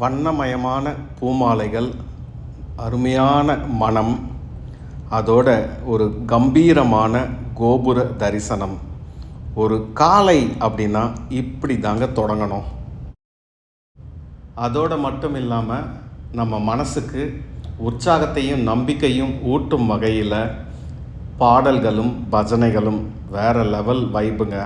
வண்ணமயமான பூமாலைகள் அருமையான மனம் அதோட ஒரு கம்பீரமான கோபுர தரிசனம். ஒரு காலை அப்படின்னா இப்படி தாங்க தொடங்கணும். அதோட மட்டும் இல்லாமல் நம்ம மனசுக்கு உற்சாகத்தையும் நம்பிக்கையும் ஊட்டும் வகையில் பாடல்களும் பஜனைகளும் வேறு லெவல் வைபுங்க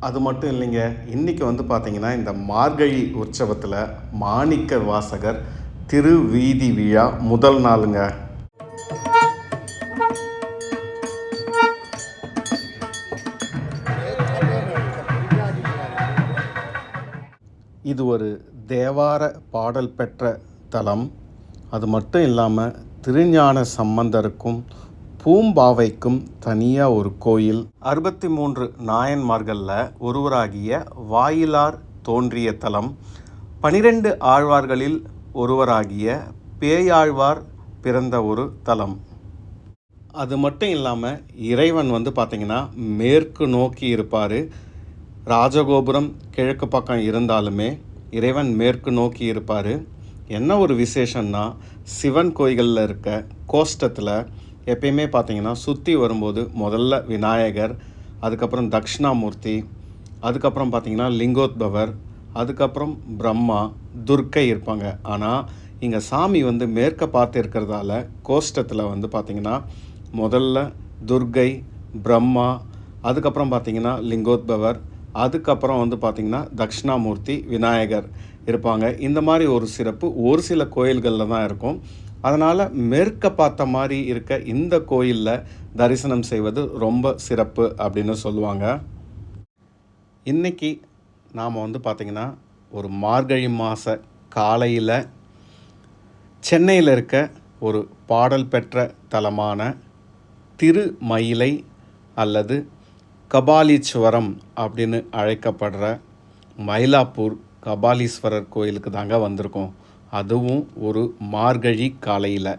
அது மட்டும் இல்லைங்க இன்றைக்கி வந்து பார்த்தீங்கன்னா இந்த மார்கழி உற்சவத்தில் மாணிக்க வாசகர் திருவீதி விழா முதல் நாளுங்க. இது ஒரு தேவார பாடல் பெற்ற தலம். அது மட்டும் இல்லாமல் திருஞான சம்பந்தருக்கும் பூம்பாவைக்கும் தனியாக ஒரு கோயில். அறுபத்தி மூன்று நாயன்மார்களில் ஒருவராகிய வாயிலார் தோன்றிய தலம். பனிரெண்டு ஆழ்வார்களில் ஒருவராகிய பேயாழ்வார் பிறந்த ஒரு தலம். அது மட்டும் இல்லாமல் இறைவன் வந்து பார்த்திங்கன்னா மேற்கு நோக்கி இருப்பார். ராஜகோபுரம் கிழக்கு பக்கம் இருந்தாலுமே இறைவன் மேற்கு நோக்கி இருப்பார். என்ன ஒரு விசேஷம்னா சிவன் கோயில்களில் இருக்க கோஷ்டத்தில் எப்பயுமே பார்த்தீங்கன்னா சுற்றி வரும்போது முதல்ல விநாயகர் அதுக்கப்புறம் தக்ஷணாமூர்த்தி அதுக்கப்புறம் பார்த்தீங்கன்னா லிங்கோத்பவர் அதுக்கப்புறம் பிரம்மா துர்க்கை இருப்பாங்க. ஆனால் இங்கே சாமி வந்து மேற்க பார்த்து இருக்கிறதால கோஷ்டத்தில் வந்து பார்த்திங்கன்னா முதல்ல துர்க்கை பிரம்மா அதுக்கப்புறம் பார்த்தீங்கன்னா லிங்கோத்பவர் அதுக்கப்புறம் வந்து பார்த்திங்கன்னா தக்ஷணாமூர்த்தி விநாயகர் இருப்பாங்க. இந்த மாதிரி ஒரு சிறப்பு ஒரு சில கோயில்களில் தான் இருக்கும். அதனால் மேற்க பார்த்த மாதிரி இருக்க இந்த கோயிலில் தரிசனம் செய்வது ரொம்ப சிறப்பு அப்படின்னு சொல்லுவாங்க. இன்றைக்கி நாம் வந்து பார்த்திங்கன்னா ஒரு மார்கழி மாத காலையில் சென்னையில் இருக்க ஒரு பாடல் பெற்ற தலமான திருமயிலை அல்லது கபாலீஸ்வரம் அப்படின்னு அழைக்கப்படுற மயிலாப்பூர் கபாலீஸ்வரர் கோயிலுக்கு தாங்க வந்திருக்கோம். அதுவும் ஒரு மார்கழி காலையில்.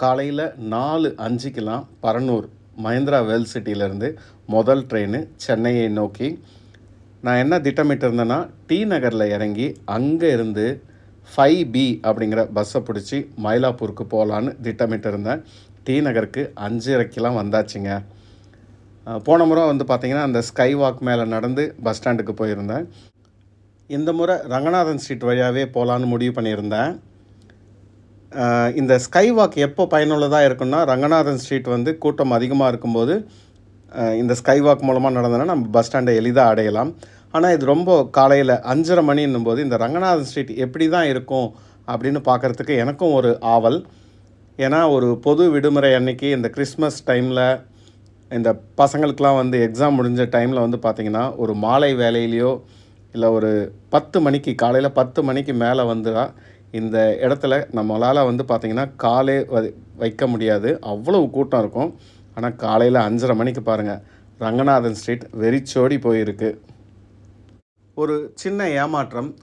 காலையில் நாலு அஞ்சுக்கெலாம் பரனூர் மஹிந்திரா வெல் சிட்டியிலேருந்து முதல் ட்ரெயின் சென்னையை நோக்கி. நான் என்ன திட்டமிட்டிருந்தேன்னா டி நகரில் இறங்கி அங்கே இருந்து ஃபைவ் பி அப்படிங்கிற பஸ்ஸை பிடிச்சி மயிலாப்பூருக்கு போகலான்னு திட்டமிட்டிருந்தேன். டி நகருக்கு அஞ்சரைக்கெலாம் வந்தாச்சுங்க. போன முறை வந்து பார்த்திங்கன்னா அந்த ஸ்கை வாக் மேலே நடந்து பஸ் ஸ்டாண்டுக்கு போயிருந்தேன். இந்த முறை ரங்கநாதன் ஸ்ட்ரீட் வழியாகவே போகலான்னு முடிவு பண்ணியிருந்தேன். இந்த ஸ்கை வாக் எப்போ பயனுள்ளதாக இருக்குன்னா ரங்கநாதன் ஸ்ட்ரீட் வந்து கூட்டம் அதிகமாக இருக்கும்போது இந்த ஸ்கை வாக் மூலமாக நடந்தனா நம்ம பஸ் ஸ்டாண்டை எளிதாக அடையலாம். ஆனால் இது ரொம்ப காலையில் அஞ்சரை மணின்னும் போது இந்த ரங்கநாதன் ஸ்ட்ரீட் எப்படி தான் இருக்கும் அப்படின்னு பார்க்குறதுக்கு எனக்கும் ஒரு ஆவல். ஏன்னா ஒரு பொது விடுமுறை அன்னைக்கு இந்த கிறிஸ்மஸ் டைமில் இந்த பசங்களுக்கெலாம் வந்து எக்ஸாம் முடிஞ்ச டைமில் வந்து பார்த்திங்கன்னா ஒரு மாலை வேலையிலையோ இல்லை ஒரு பத்து மணிக்கு காலையில் பத்து மணிக்கு மேலே வந்து இந்த இடத்துல நம்மளால் வந்து பார்த்திங்கன்னா காலே வ- வைக்க முடியாது. அவ்வளவு கூட்டம் இருக்கும். ஆனால் காலையில் அஞ்சரை மணிக்கு பாருங்கள் ரங்கநாதன் ஸ்ட்ரீட் வெறிச்சோடி போயிருக்கு. ஒரு சின்ன ஏமாற்றம்.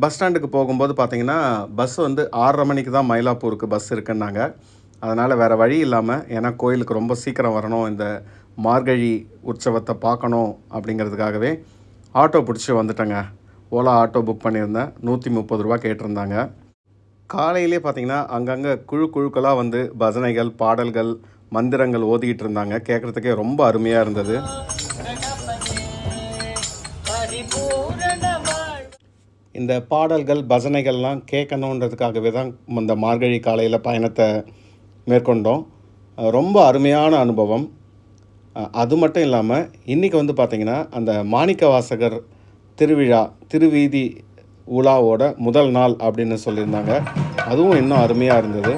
பஸ் ஸ்டாண்டுக்கு போகும்போது பார்த்திங்கன்னா பஸ் வந்து ஆறரை மணிக்கு தான் மயிலாப்பூருக்கு பஸ் இருக்குன்னாங்க. அதனால் வேறு வழி இல்லாமல் ஏன்னா கோயிலுக்கு ரொம்ப சீக்கிரம் வரணும். இந்த மார்கழி உற்சவத்தை பார்க்கணும் அப்படிங்கிறதுக்காகவே ஆட்டோ பிடிச்சி வந்துட்டேங்க. ஓலா ஆட்டோ புக் பண்ணியிருந்தேன். நூற்றி முப்பது ரூபா கேட்டிருந்தாங்க. காலையிலே பார்த்தீங்கன்னா அங்கங்கே குழு குழுக்களாக வந்து பஜனைகள் பாடல்கள் மந்திரங்கள் ஓதிக்கிட்டு இருந்தாங்க. கேட்குறதுக்கே ரொம்ப அருமையாக இருந்தது. இந்த பாடல்கள் பஜனைகள்லாம் கேட்கணுன்றதுக்காகவே தான் இந்த மார்கழி காலையில் பயணத்தை மேற்கொண்டோம். ரொம்ப அருமையான அனுபவம். அது மட்டும் இல்லாமல் இன்றைக்கி வந்து பார்த்திங்கன்னா அந்த மாணிக்க வாசகர் திருவிழா திருவீதி உலாவோட முதல் நாள் அப்படின்னு சொல்லியிருந்தாங்க. அதுவும் இன்னும் அருமையாக இருந்தது.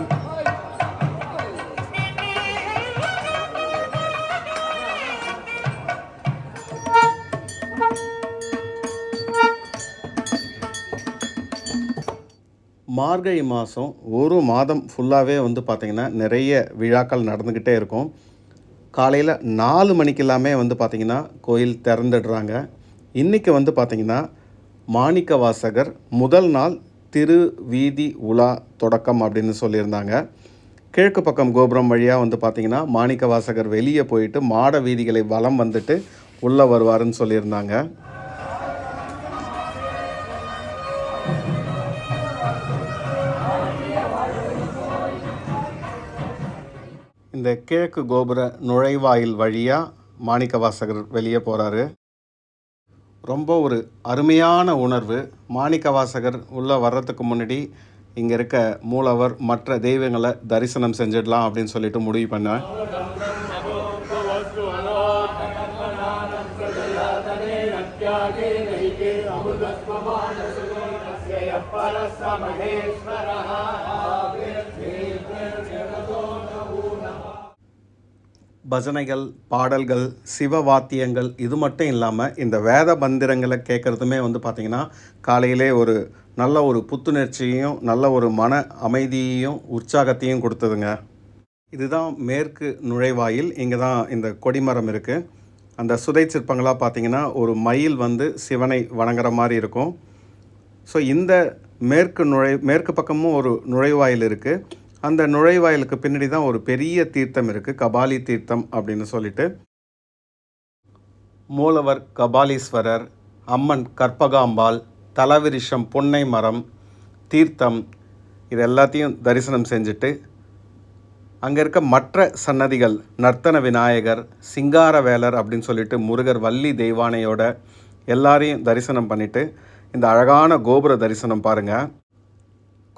மார்கழி மாதம் ஒரு மாதம் ஃபுல்லாகவே வந்து பார்த்திங்கன்னா நிறைய விழாக்கள் நடந்துக்கிட்டே இருக்கும். காலையில் நாலு மணிக்கெல்லாமே வந்து பார்த்திங்கன்னா கோயில் திறந்துடுறாங்க. இன்றைக்கி வந்து பார்த்திங்கன்னா மாணிக்க வாசகர் முதல் நாள் திரு வீதி உலா தொடக்கம் அப்படின்னு சொல்லியிருந்தாங்க. கிழக்கு பக்கம் கோபுரம் வழியாக வந்து பார்த்திங்கன்னா மாணிக்க வாசகர் வெளியே போயிட்டு மாட வீதிகளை வலம் வந்துட்டு உள்ளே வருவாருன்னு சொல்லியிருந்தாங்க. இந்த கிழக்கு கோபுர நுழைவாயில் வழியாக மாணிக்க வாசகர் வெளியே போகிறாரு ரொம்ப ஒரு அருமையான உணர்வு. மாணிக்க வாசகர் உள்ளே வர்றதுக்கு முன்னாடி இங்கே இருக்க மூலவர் மற்ற தெய்வங்களை தரிசனம் செஞ்சிடலாம் அப்படின்னு சொல்லிட்டு முடிவு பண்ணேன். பஜனைகள் பாடல்கள் சிவ வாத்தியங்கள் இது மட்டும் இல்லாமல் இந்த வேத மந்திரங்களை கேட்குறதுமே வந்து பார்த்திங்கன்னா காலையிலே ஒரு நல்ல ஒரு புத்துணர்ச்சியையும் நல்ல ஒரு மன அமைதியையும் உற்சாகத்தையும் கொடுத்ததுங்க. இதுதான் மேற்கு நுழைவாயில். இங்கே தான் இந்த கொடிமரம் இருக்குது அந்த சுதை சிற்பங்களாக பார்த்தீங்கன்னா ஒரு மயில் வந்து சிவனை வணங்குற மாதிரி இருக்கும். ஸோ இந்த மேற்கு நுழை மேற்கு பக்கமும் ஒரு நுழைவாயில் இருக்குது அந்த நுழைவாயிலுக்கு பின்னாடி தான் ஒரு பெரிய தீர்த்தம் இருக்குது கபாலி தீர்த்தம் அப்படின்னு சொல்லிட்டு. மூலவர் கபாலீஸ்வரர் அம்மன் கற்பகாம்பாள் தலவிருஷம் பொன்னை மரம் தீர்த்தம் இது எல்லாத்தையும் தரிசனம் செஞ்சுட்டு அங்கே இருக்க மற்ற சன்னதிகள் நர்த்தன விநாயகர் சிங்காரவேலர் அப்படின்னு சொல்லிட்டு முருகர் வள்ளி தெய்வானையோட எல்லாரையும் தரிசனம் பண்ணிவிட்டு இந்த அழகான கோபுர தரிசனம் பாருங்கள்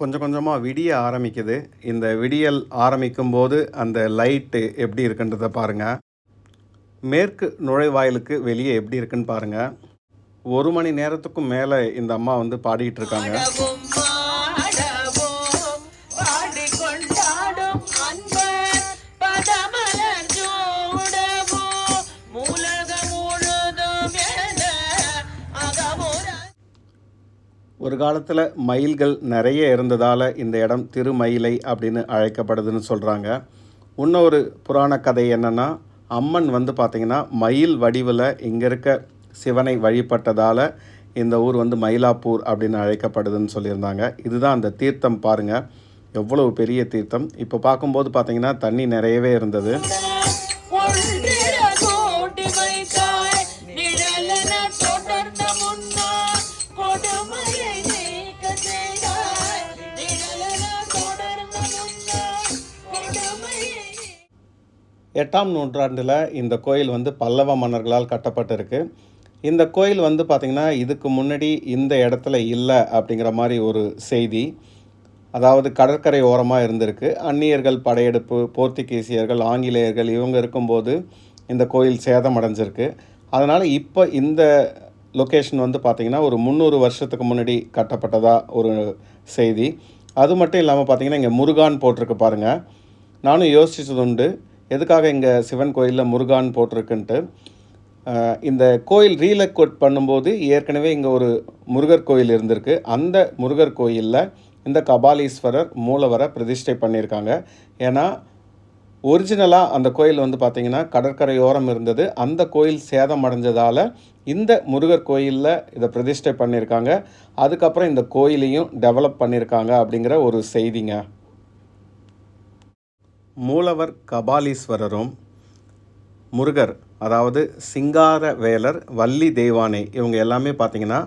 கொஞ்சம் கொஞ்சமாக விடிய ஆரம்பிக்குது. இந்த விடியல் ஆரம்பிக்கும் போது அந்த லைட்டு எப்படி இருக்குன்றதை பாருங்கள் மேற்கு நுழைவாயிலுக்கு வெளியே எப்படி இருக்குன்னு பாருங்கள் ஒரு மணி நேரத்துக்கும் மேலே இந்த அம்மா வந்து பாடிக்கிட்டு இருக்காங்க. ஒரு காலத்தில் மயில்கள் நிறைய இருந்ததால் இந்த இடம் திருமயிலை அப்படின்னு அழைக்கப்படுதுன்னு சொல்கிறாங்க இன்னொரு புராண கதை என்னென்னா அம்மன் வந்து பார்த்திங்கன்னா மயில் வடிவில் இங்கே இருக்க சிவனை வழிபட்டதால் இந்த ஊர் வந்து மயிலாப்பூர் அப்படின்னு அழைக்கப்படுதுன்னு சொல்லியிருந்தாங்க. இதுதான் அந்த தீர்த்தம் பாருங்கள் எவ்வளவு பெரிய தீர்த்தம். இப்போ பார்க்கும்போது பார்த்திங்கன்னா தண்ணி நிறையவே இருந்தது. எட்டாம் நூற்றாண்டில் இந்த கோயில் வந்து பல்லவ மன்னர்களால் கட்டப்பட்டிருக்கு. இந்த கோயில் வந்து பார்த்திங்கன்னா இதுக்கு முன்னாடி இந்த இடத்துல இல்லை அப்படிங்கிற மாதிரி ஒரு செய்தி. அதாவது கடற்கரை ஓரமாக இருந்திருக்கு. அந்நியர்கள் படையெடுப்பு போர்த்துகீசியர்கள் ஆங்கிலேயர்கள் இவங்க இருக்கும்போது இந்த கோயில் சேதம் அடைஞ்சிருக்கு அதனால் இப்போ இந்த லொக்கேஷன் வந்து பார்த்திங்கன்னா ஒரு முந்நூறு வருஷத்துக்கு முன்னாடி கட்டப்பட்டதாக ஒரு செய்தி. அது மட்டும் இல்லாமல் பார்த்திங்கன்னா இங்கே முருகான் போட்டிருக்கு பாருங்கள் நானும் யோசித்தது உண்டு எதுக்காக இங்கே சிவன் கோயிலில் முருகான் போட்டிருக்குன்ட்டு இந்த கோயில் ரீலக்கோட் பண்ணும்போது ஏற்கனவே இங்கே ஒரு முருகர் கோயில் இருந்திருக்கு. அந்த முருகர் கோயிலில் இந்த கபாலீஸ்வரர் மூலவரை பிரதிஷ்டை பண்ணியிருக்காங்க. ஏன்னா ஒரிஜினலாக அந்த கோயில் வந்து பார்த்திங்கன்னா கடற்கரையோரம் இருந்தது. அந்த கோயில் சேதம் அடைஞ்சதால் இந்த முருகர் கோயிலில் இதை பிரதிஷ்டை பண்ணியிருக்காங்க. அதுக்கப்புறம் இந்த கோயிலையும் டெவலப் பண்ணியிருக்காங்க அப்படிங்கிற ஒரு செய்திங்க. மூலவர் கபாலீஸ்வரரும் முருகர் அதாவது சிங்கார வேலர் வள்ளி தெய்வானை இவங்க எல்லாமே பார்த்தீங்கன்னா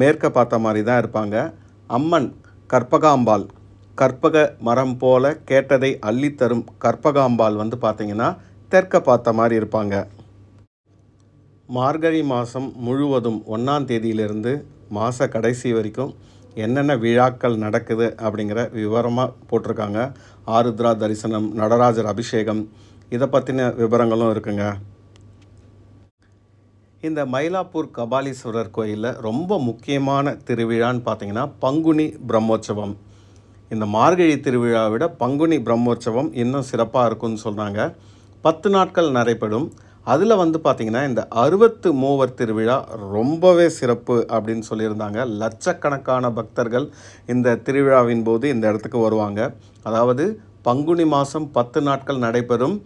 மேற்க பார்த்த மாதிரி தான் இருப்பாங்க. அம்மன் கற்பகாம்பாள் கற்பக மரம் போல கேட்டதை அள்ளித்தரும் கற்பகாம்பாள் வந்து பார்த்தீங்கன்னா தெற்க பார்த்த மாதிரி இருப்பாங்க. மார்கழி மாதம் முழுவதும் ஒன்றாம் தேதியிலிருந்து மாத கடைசி வரைக்கும் என்னென்ன விழாக்கள் நடக்குது அப்படிங்கிற விவரமாக போட்டிருக்காங்க. ஆருத்ரா தரிசனம் நடராஜர் அபிஷேகம் இதை பற்றின விவரங்களும் இருக்குங்க. இந்த மயிலாப்பூர் கபாலீஸ்வரர் கோயிலில் ரொம்ப முக்கியமான திருவிழான்னு பார்த்தீங்கன்னா பங்குனி பிரம்மோற்சவம். இந்த மார்கழி திருவிழாவை விட பங்குனி பிரம்மோற்சவம் இன்னும் சிறப்பாக இருக்கும்னு சொல்கிறாங்க பத்து நாட்கள் நடைபெறும். அதில் வந்து பார்த்திங்கன்னா இந்த அறுபத்து மூவர் திருவிழா ரொம்பவே சிறப்பு அப்படின்னு சொல்லியிருந்தாங்க. லட்சக்கணக்கான பக்தர்கள் இந்த திருவிழாவின் போது இந்த இடத்துக்கு வருவாங்க. அதாவது பங்குனி மாதம் பத்து நாட்கள் நடைபெறும்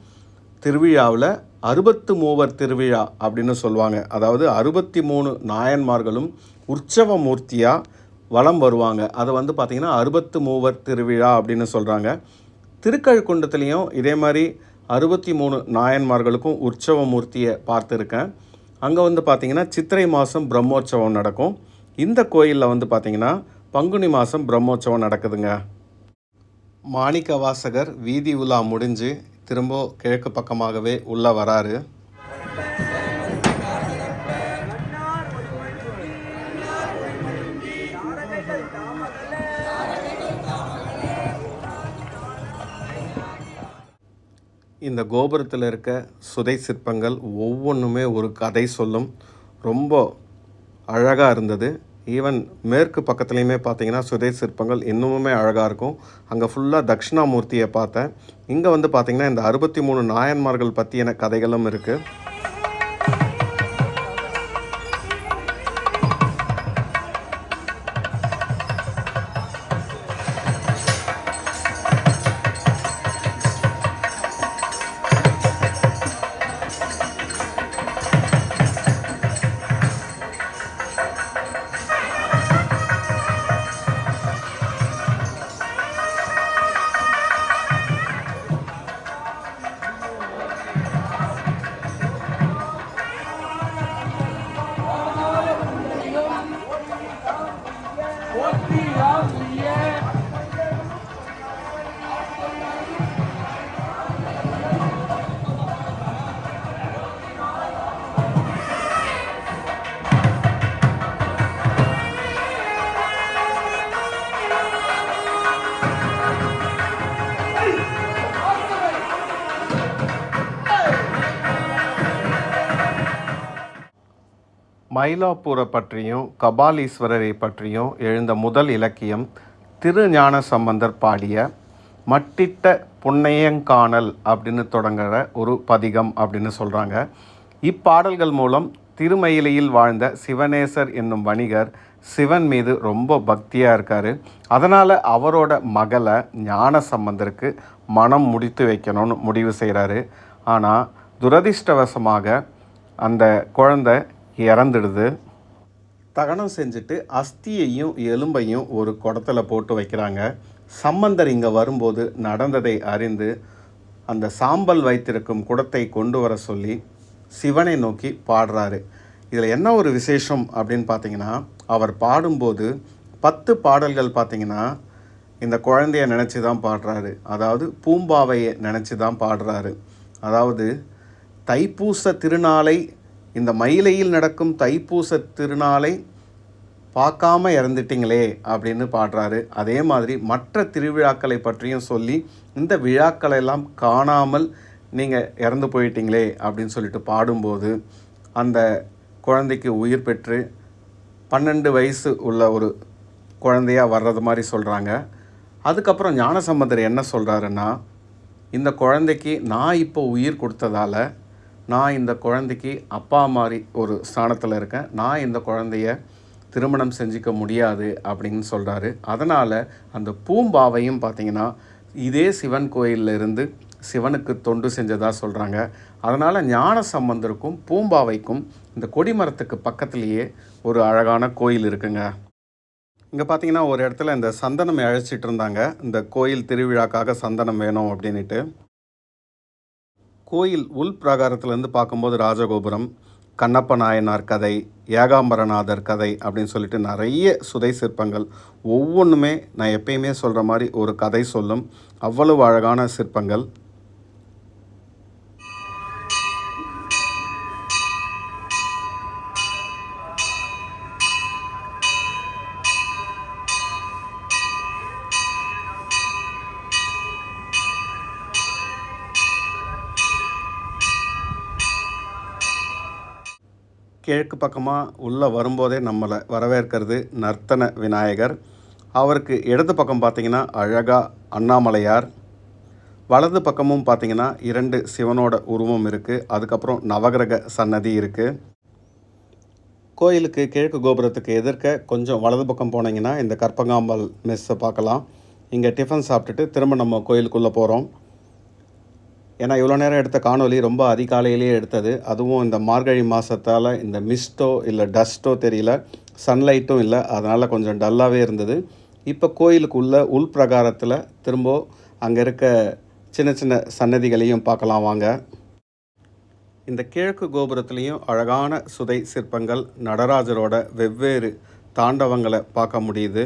திருவிழாவில் அறுபத்து மூவர் திருவிழா அப்படின்னு சொல்லுவாங்க. அதாவது அறுபத்தி மூணு நாயன்மார்களும் உற்சவ மூர்த்தியாக வலம் வருவாங்க. அதை வந்து பார்த்திங்கன்னா அறுபத்து மூவர் திருவிழா அப்படின்னு சொல்கிறாங்க திருக்கழுக்குண்டத்துலேயும் இதே மாதிரி அறுபத்தி மூணு நாயன்மார்களுக்கும் உற்சவ மூர்த்தியை பார்த்துருக்கேன். அங்கே வந்து பார்த்திங்கன்னா சித்திரை மாதம் பிரம்மோற்சவம் நடக்கும். இந்த கோயிலில் வந்து பார்த்திங்கன்னா பங்குனி மாதம் பிரம்மோற்சவம் நடக்குதுங்க. மாணிக்க வாசகர் வீதி உலா முடிஞ்சு திரும்ப கிழக்கு பக்கமாகவே உள்ளே வராரு. இந்த கோபுரத்தில் இருக்க சுதை சிற்பங்கள் ஒவ்வொன்றுமே ஒரு கதை சொல்லும். ரொம்ப அழகாக இருந்தது. ஈவன் மேற்கு பக்கத்துலேயுமே பார்த்தீங்கன்னா சுதை சிற்பங்கள் இன்னுமுமே அழகாக இருக்கும். அங்கே ஃபுல்லாக தட்சிணாமூர்த்தியை பார்த்தேன். இங்கே வந்து பார்த்திங்கன்னா இந்த அறுபத்தி மூணு நாயன்மார்கள் பற்றியான கதைகளும் இருக்குது மயிலாப்பூரை பற்றியும் கபாலீஸ்வரரை பற்றியும் எழுந்த முதல் இலக்கியம் திருஞான சம்பந்தர் பாடிய மட்டிட்ட புன்னையங்கானல் அப்படின்னு தொடங்குகிற ஒரு பதிகம் அப்படின்னு சொல்கிறாங்க இப்பாடல்கள் மூலம் திருமயிலையில் வாழ்ந்த சிவனேசர் என்னும் வணிகர் சிவன் மீது ரொம்ப பக்தியாக இருக்கார். அதனால் அவரோட மகளை ஞான சம்பந்தருக்கு மனம் முடித்து வைக்கணும்னு முடிவு செய்கிறாரு ஆனால் துரதிர்ஷ்டவசமாக அந்த குழந்தை இறந்துடுது. தகனம் செஞ்சுட்டு அஸ்தியையும் எலும்பையும் ஒரு குடத்தில் போட்டு வைக்கிறாங்க. சம்பந்தர் இங்கே வரும்போது நடந்ததை அறிந்து அந்த சாம்பல் வைத்திருக்கும் குடத்தை கொண்டு வர சொல்லி சிவனை நோக்கி பாடுறாரு. இதில் என்ன ஒரு விசேஷம் அப்படின்னு பார்த்தீங்கன்னா அவர் பாடும்போது பத்து பாடல்கள் பார்த்தீங்கன்னா இந்த குழந்தைய நினச்சி தான் பாடுறாரு. அதாவது பூம்பாவையை நினச்சி தான் பாடுறாரு. அதாவது தைப்பூச திருநாளை இந்த மயிலையில் நடக்கும் தைப்பூச திருநாளை பார்க்காம இறந்துட்டீங்களே அப்படின்னு பாடுறாரு. அதே மாதிரி மற்ற திருவிழாக்களை பற்றியும் சொல்லி இந்த விழாக்களை எல்லாம் காணாமல் நீங்கள் இறந்து போயிட்டீங்களே அப்படின்னு சொல்லிட்டு பாடும்போது அந்த குழந்தைக்கு உயிர் பெற்று பன்னெண்டு வயசு உள்ள ஒரு குழந்தையாக வர்றது மாதிரி சொல்கிறாங்க அதுக்கப்புறம் ஞானசம்பந்தர் என்ன சொல்கிறாருன்னா இந்த குழந்தைக்கு நான் இப்போ உயிர் கொடுத்ததால நான் இந்த குழந்தைக்கு அப்பா மாதிரி ஒரு ஸ்தானத்தில் இருக்கேன். நான் இந்த குழந்தைய திருமணம் செஞ்சுக்க முடியாது அப்படின்னு சொல்கிறாரு அதனால் அந்த பூம்பாவையும் பார்த்தீங்கன்னா இதே சிவன் கோயில்ல இருந்து சிவனுக்கு தொண்டு செஞ்சதாக சொல்கிறாங்க அதனால் ஞான சம்பந்தருக்கும் பூம்பாவைக்கும் இந்த கொடிமரத்துக்கு பக்கத்துலேயே ஒரு அழகான கோயில் இருக்குங்க. இங்கே பார்த்தீங்கன்னா ஒரு இடத்துல இந்த சந்தனம் அழைச்சிட்டு இருந்தாங்க. இந்த கோயில் திருவிழாக்காக சந்தனம் வேணும் அப்படின்ட்டு கோயில் உள் பிரகாரத்துலேருந்து பார்க்கும்போது ராஜகோபுரம் கண்ணப்ப நாயனார் கதை ஏகாம்பரநாதர் கதை அப்படின்னு சொல்லிட்டு நிறைய சுதை சிற்பங்கள். ஒவ்வொன்றுமே நான் எப்பயுமே சொல்கிற மாதிரி ஒரு கதை சொல்லும். அவ்வளவு அழகான சிற்பங்கள். கிழக்கு பக்கமாக உள்ளே வரும்போதே நம்மளை வரவேற்கிறது நர்த்தன விநாயகர். அவருக்கு இடது பக்கம் பார்த்தீங்கன்னா அழகாக அண்ணாமலையார். வலது பக்கமும் பார்த்தீங்கன்னா இரண்டு சிவனோட உருவம் இருக்குது அதுக்கப்புறம் நவகிரக சன்னதி இருக்குது கோயிலுக்கு கிழக்கு கோபுரத்துக்கு எதிர்க்க கொஞ்சம் வலது பக்கம் போனீங்கன்னா இந்த கற்பகாம்பல் மெஸ்ஸை பார்க்கலாம். இங்கே டிஃபன் சாப்பிட்டுட்டு திரும்ப நம்ம கோயிலுக்குள்ளே போகிறோம் ஏன்னா இவ்வளோ நேரம் எடுத்த காணொளி ரொம்ப அதிகாலையிலேயே எடுத்தது. அதுவும் இந்த மார்கழி மாதத்தால் இந்த மிஸ்டோ இல்லை டஸ்ட்டோ தெரியல சன்லைட்டும் இல்லை. அதனால் கொஞ்சம் டல்லாகவே இருந்தது. இப்போ கோயிலுக்குள்ள உள் பிரகாரத்தில் திரும்ப அங்கே இருக்க சின்ன சின்ன சன்னதிகளையும் பார்க்கலாம் வாங்க. இந்த கிழக்கு கோபுரத்துலேயும் அழகான சுதை சிற்பங்கள் நடராஜரோட வெவ்வேறு தாண்டவங்களை பார்க்க முடியுது.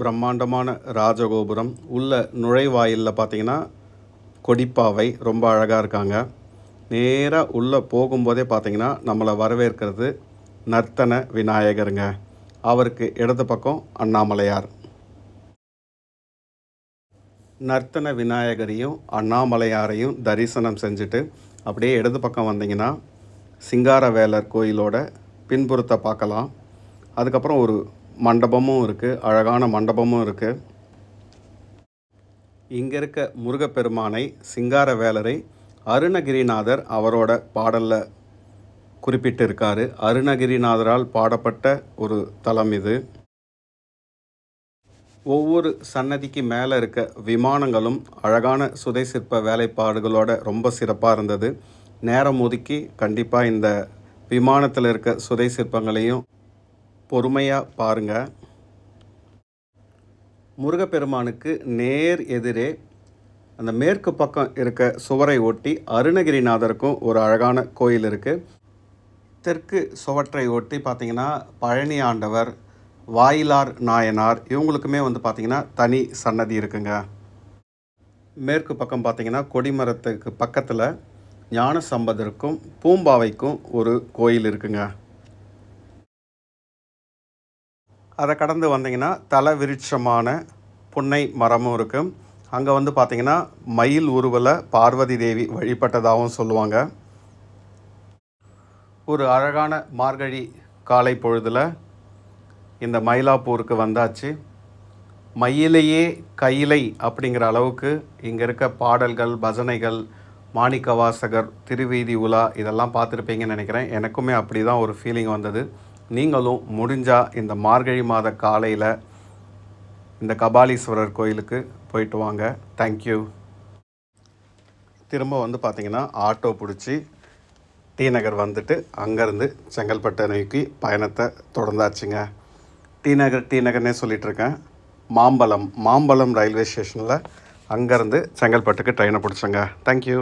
பிரம்மாண்டமான ராஜகோபுரம். உள்ள நுழைவாயிலில் பார்த்தீங்கன்னா கொடிப்பாவை ரொம்ப அழகாக இருக்காங்க. நேராக உள்ளே போகும்போதே பார்த்திங்கன்னா நம்மளை வரவேற்கிறது நர்த்தன விநாயகருங்க. அவருக்கு இடது பக்கம் அண்ணாமலையார். நர்த்தன விநாயகரையும் அண்ணாமலையாரையும் தரிசனம் செஞ்சுட்டு அப்படியே இடது பக்கம் வந்தீங்கன்னா சிங்காரவேலர் கோயிலோட பின்புறத்தை பார்க்கலாம். அதுக்கப்புறம் ஒரு மண்டபமும் இருக்குது அழகான மண்டபமும் இருக்குது இங்கே இருக்க முருகப்பெருமானை சிங்கார வேலரை அருணகிரிநாதர் அவரோட பாடலில் குறிப்பிட்டிருக்காரு. அருணகிரிநாதரால் பாடப்பட்ட ஒரு தலம் இது. ஒவ்வொரு சன்னதிக்கு மேலே இருக்க விமானங்களும் அழகான சுதை சிற்ப வேலைப்பாடுகளோட ரொம்ப சிறப்பாக இருந்தது. நேரம் ஒதுக்கி கண்டிப்பாக இந்த விமானத்தில் இருக்க சுதை சிற்பங்களையும் பொறுமையாக பாருங்கள் முருகப்பெருமானுக்கு நேர் எதிரே அந்த மேற்கு பக்கம் இருக்க சுவரை ஒட்டி அருணகிரிநாதருக்கும் ஒரு அழகான கோயில் இருக்குது தெற்கு சுவற்றை ஒட்டி பார்த்திங்கன்னா பழனி ஆண்டவர் வாயிலார் நாயனார் இவங்களுக்குமே வந்து பார்த்திங்கன்னா தனி சன்னதி இருக்குங்க. மேற்கு பக்கம் பார்த்திங்கன்னா கொடிமரத்துக்கு பக்கத்தில் ஞான சம்பதருக்கும் பூம்பாவைக்கும் ஒரு கோயில் இருக்குங்க. அதை கடந்து வந்தீங்கன்னா தலை விருட்சமான புன்னை மரமும் இருக்கும் அங்கே வந்து பார்த்திங்கன்னா மயில் உருவல பார்வதி தேவி வழிபட்டதாகவும் சொல்லுவாங்க. ஒரு அழகான மார்கழி காலை பொழுதில் இந்த மயிலாப்பூருக்கு வந்தாச்சு. மயிலையே கையிலை அப்படிங்கிற அளவுக்கு இங்கே இருக்க பாடல்கள் பஜனைகள் மாணிக்கவாசகர் திருவீதி உலா இதெல்லாம் பார்த்துருப்பீங்கன்னு நினைக்கிறேன். எனக்குமே அப்படி தான் ஒரு ஃபீலிங் வந்தது. நீங்களும் முடிஞ்சால் இந்த மார்கழி மாத காலையில் இந்த கபாலீஸ்வரர் கோயிலுக்கு போயிட்டு வாங்க. தேங்க்யூ திரும்ப வந்து பார்த்திங்கன்னா ஆட்டோ பிடிச்சி டி நகர் வந்துட்டு அங்கேருந்து செங்கல்பட்டு நோக்கி பயணத்தை தொடர்ந்தாச்சுங்க. டி நகர் டி நகர்னே சொல்லிகிட்ருக்கேன் மாம்பலம் மாம்பலம் ரயில்வே ஸ்டேஷனில் அங்கேருந்து செங்கல்பட்டுக்கு ட்ரெயினை பிடிச்சோங்க. தேங்க்யூ